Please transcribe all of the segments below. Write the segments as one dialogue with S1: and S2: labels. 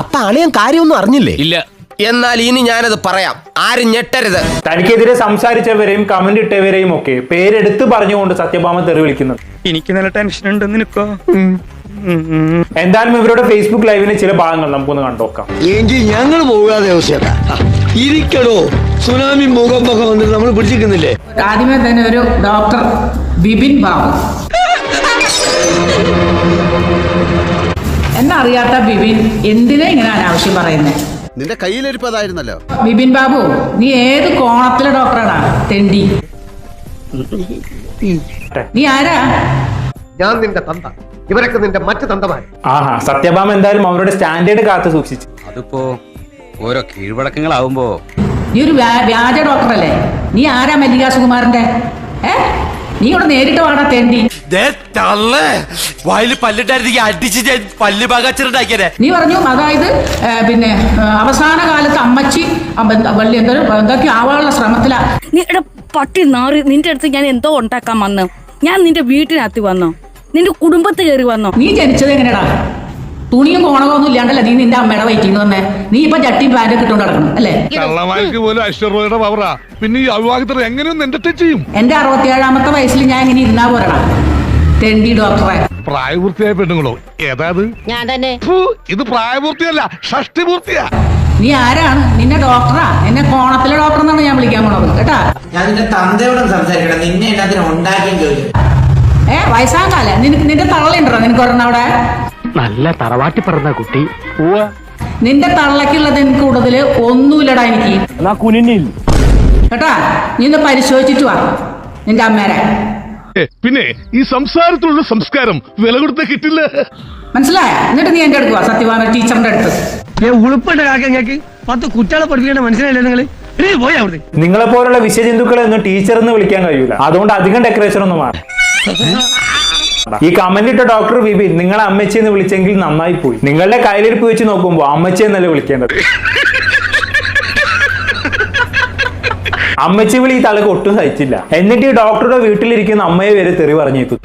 S1: അപ്പൊ അളിയൻ കാര്യമൊന്നും അറിഞ്ഞില്ലേ?
S2: ഇല്ല.
S1: എന്നാൽ ഇനി ഞാനത് പറയാം. ആരും ഞെട്ടരുത്.
S3: തനിക്കെതിരെ സംസാരിച്ചവരെയും കമന്റ് ഇട്ടവരെയും ഒക്കെ പേരെടുത്ത് പറഞ്ഞുകൊണ്ട് സത്യഭാമ തെറി വിളിക്കുന്നത്.
S4: എനിക്ക് നല്ല ടെൻഷൻ ഉണ്ട് നിനക്കോ?
S3: എന്തായാലും ഇവരുടെ ഫേസ്ബുക്ക് ലൈവിന്റെ ചില ഭാഗങ്ങൾ നമുക്കൊന്ന് കണ്ടോക്കാം
S5: എങ്കിൽ ഞങ്ങൾ പോകാതെ ഇരിക്കണോ സുനാമി മുഖം മുഖം വന്നിട്ട് നമ്മൾ പിടിച്ചിരിക്കുന്നില്ലേ?
S6: ആദ്യമേ തന്നെ ഒരു ഡോക്ടർ ബിപിൻ ബാബു. എന്നറിയാത്ത ബിബിൻ എന്തിനാ ഇങ്ങനെ അനാവശ്യം പറയുന്നത്
S7: നിന്റെ കയ്യിലിരിപ്പതായിരുന്നല്ലോ.
S6: ബിബിൻ ബാബു നീ ഏത് കോണത്തിലെ ഡോക്ടറാണ് തെണ്ടി. നീ ആരാ?
S8: ഞാൻ നിന്റെ തന്ത. ഇവരൊക്കെ നിന്റെ മറ്റു തന്തമാര്.
S3: ആഹാ സത്യഭാമ എന്തായാലും അവരുടെ സ്റ്റാൻഡേർഡ് കാത്തു സൂക്ഷിച്ചു.
S2: അതിപ്പോ ഓരോ കീഴ്വഴക്കങ്ങളാവുമ്പോ
S6: നീ ഒരു വ്യാ- വ്യാജ ഡോക്ടറല്ലേ? നീ ആരാ മല്ലികാ സുകുമാറിന്റെ ഏ? നീ ഇവിടെ നേരിട്ട് വാടാ തേണ്ടി
S9: വായിൽ പല്ലിട്ടായിരുന്നെങ്കിൽ അടിച്ച് ഞാൻ പല്ല് പാകാച്ചിട്ടുണ്ടാക്കിയേ
S6: നീ പറഞ്ഞു അതായത് പിന്നെ അവസാന കാലത്ത് അമ്മച്ചി പള്ളി എന്താ വള്ളി എന്തോ എന്തൊക്കെ ആവാനുള്ള ശ്രമത്തിലാ.
S10: നീ എടാ പട്ടി നാറി നിന്റെ അടുത്ത് ഞാൻ എന്തോ ഉണ്ടാക്കാൻ വന്നു. ഞാൻ നിന്റെ വീട്ടിനകത്ത് വന്നോ. നിന്റെ കുടുംബത്ത് കയറി വന്നോ.
S6: നീ ജനിച്ചത് എങ്ങനെയാടാ തുണിയും കോണകോ ഒന്നും ഇല്ലാണ്ടല്ലേ നീ നിന്റെ അമ്മയുടെ വയറ്റിൽ തന്നെ നീ ഇപ്പൊ ചട്ടി പാന്റ് കിട്ടുകൊണ്ട് നടക്കണം അല്ലേ?
S4: കള്ളമാർക്ക് പോലും ഐശ്വര്യയുടെ പവറാ പിന്നെ ഈ അവിവാഹിതർ എങ്ങനെയൊന്നും എന്റർടൈൻ ചെയ്യും.
S6: എന്റെ അറുപത്തിയേഴാമത്തെ വയസ്സിൽ ഞാൻ ഇങ്ങനെ ഇരുന്നാ പോരടാ. തെണ്ടി ഡോക്ടറെ
S4: പ്രായപൂർത്തിയായ പെണ്ണുങ്ങളോ ഏതാത്
S10: ഞാൻ തന്നെ.
S4: ഇത് പ്രായപൂർത്തിയല്ല ഷഷ്ടിപൂർത്തിയാ.
S6: നീ ആരാണ്? നിന്നെ ഡോക്ടറാ എന്നെ കോണത്തിലെ ഡോക്ടർ എന്നാണ് ഞാൻ വിളിക്കാൻ പോണത് കേട്ടാ?
S9: ഞാൻ നിന്റെ തന്തയോടും സംസാരിക്കണം നിന്നെ എല്ലാത്തിനും ഉണ്ടാക്കിയും ജോലി
S6: ഏ വയസ്സാകാല. നിനക്ക് നിന്റെ തള്ളയുണ്ടോ നിനക്ക് ഒരെണ്ണം അവിടെ?
S5: നല്ല തറവാട്ടി പറഞ്ഞ കുട്ടി.
S6: നിന്റെ തള്ളക്കുള്ളത് എനിക്ക് കൂടുതൽ ഒന്നുമില്ലടാ എനിക്ക്.
S5: കുനിന്നിൽ
S6: കേട്ടാ നീ ഒന്ന് പരിശോധിച്ചിട്ട് വാ നിന്റെ അമ്മേരെ
S4: പിന്നെ ഈ സംസാരത്തിലുള്ള സംസ്കാരം വില കൊടുത്ത കിട്ടില്ല.
S6: മനസ്സിലായ? എന്നിട്ട് നീ എന്റെ അടുത്ത് വാ സത്യവാന ടീച്ചറിന്റെ അടുത്ത്.
S5: ഉളുപ്പുണ്ട് കാക്കങ്ങൾക്ക് പത്ത് കുട്ടികളെ പഠിപ്പിക്കേണ്ട മനസ്സിലായില്ലേ നിങ്ങൾ പോയി അവിടുന്ന്.
S3: നിങ്ങളെ പോലുള്ള വിഷജന്തുക്കളെ ഒന്നും ടീച്ചർ എന്ന് വിളിക്കാൻ കഴിയൂല. അതുകൊണ്ട് അധികം ഡെക്കറേഷൻ ഒന്നും വേണം ഈ കമന്റ് ഇട്ട ഡോക്ടർ ബിബിൻ നിങ്ങളെ അമ്മച്ചി എന്ന് വിളിച്ചെങ്കിൽ നന്നായി പോയി. നിങ്ങളുടെ കയ്യിലിരിപ്പ് വെച്ച് നോക്കുമ്പോ അമ്മച്ചി എന്നല്ലേ വിളിക്കേണ്ടത്? അമ്മച്ചി വിളി ഈ തലക്ക് ഒട്ടും സഹിച്ചില്ല. എന്നിട്ട് ഈ ഡോക്ടറുടെ വീട്ടിലിരിക്കുന്ന അമ്മയെ വരെ തെറി പറഞ്ഞേക്കും.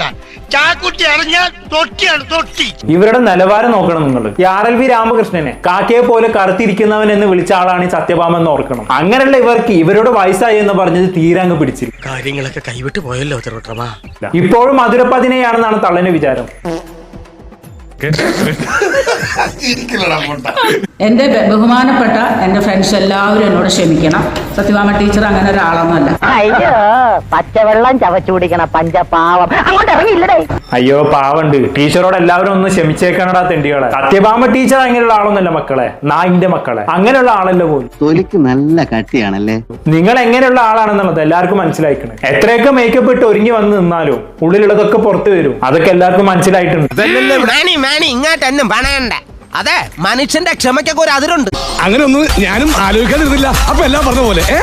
S3: ഇവരുടെ നിലവാരം നോക്കണം നിങ്ങൾ ഈ ആർ എൽ വി രാമകൃഷ്ണനെ കാക്കയെ പോലെ കറുത്തിരിക്കുന്നവൻ എന്ന് വിളിച്ച ആളാണ് ഈ സത്യഭാമ എന്ന് ഓർക്കണം. അങ്ങനെയുള്ള ഇവർക്ക് ഇവരുടെ വയസ്സായി എന്ന് പറഞ്ഞത് തീരെ അങ്ങ് പിടിച്ചില്ല.
S9: കാര്യങ്ങളൊക്കെ കൈവിട്ട് പോയല്ലോ
S3: ഇപ്പോഴും മധുരപ്പതിനെയാണെന്നാണ് തള്ളന്റെ വിചാരം.
S6: എന്റെ ബ- ബഹുമാനപ്പെട്ട എന്റെ ഫ്രണ്ട്സ് എല്ലാവരും എന്നോട് ക്ഷമിക്കണം. സത്യഭാമ ടീച്ചർ അങ്ങനെ ഒരാളൊന്നുമല്ല.
S10: അയ്യോ പച്ചവെള്ളം ചവച്ചു പഞ്ച പഞ്ചപാവം. അങ്ങോട്ട് ഇറങ്ങിയില്ലടേ.
S3: അയ്യോ പാവണ്ട്. ടീച്ചറോട് എല്ലാവരും ഒന്ന് ക്ഷമിച്ചേക്കണടാ തെണ്ടികളെ. സത്യഭാമ ടീച്ചർ അങ്ങനെയുള്ള ആളൊന്നുമല്ല മക്കളെ. നായിന്റെ മക്കളെ. അങ്ങനെയുള്ള ആളല്ലേ പോലും.
S7: തൊലിക്ക് നല്ല കട്ടിയാണല്ലേ?
S3: നിങ്ങൾ എങ്ങനെയുള്ള ആളാണെന്നുള്ളത് എല്ലാവർക്കും മനസ്സിലായിക്കണം. എത്രയൊക്കെ മേക്കപ്പ് ഇട്ട് ഒരുങ്ങി വന്ന് നിന്നാലും ഉള്ളിലുള്ളതൊക്കെ പുറത്തു വരും. അതൊക്കെ എല്ലാവർക്കും മനസ്സിലായിട്ടുണ്ട്.
S1: മാണി ഇങ്ങോട്ടെന്നും പണയണ്ട. അതെ മനുഷ്യന്റെ ക്ഷമയ്ക്കൊക്കെ ഒരു അതിരുണ്ട്.
S4: അങ്ങനെ ഒന്നും ഞാനും ആലോചിക്കാതിരുന്നില്ല. അപ്പൊ എല്ലാം പറഞ്ഞ പോലെ ഏ?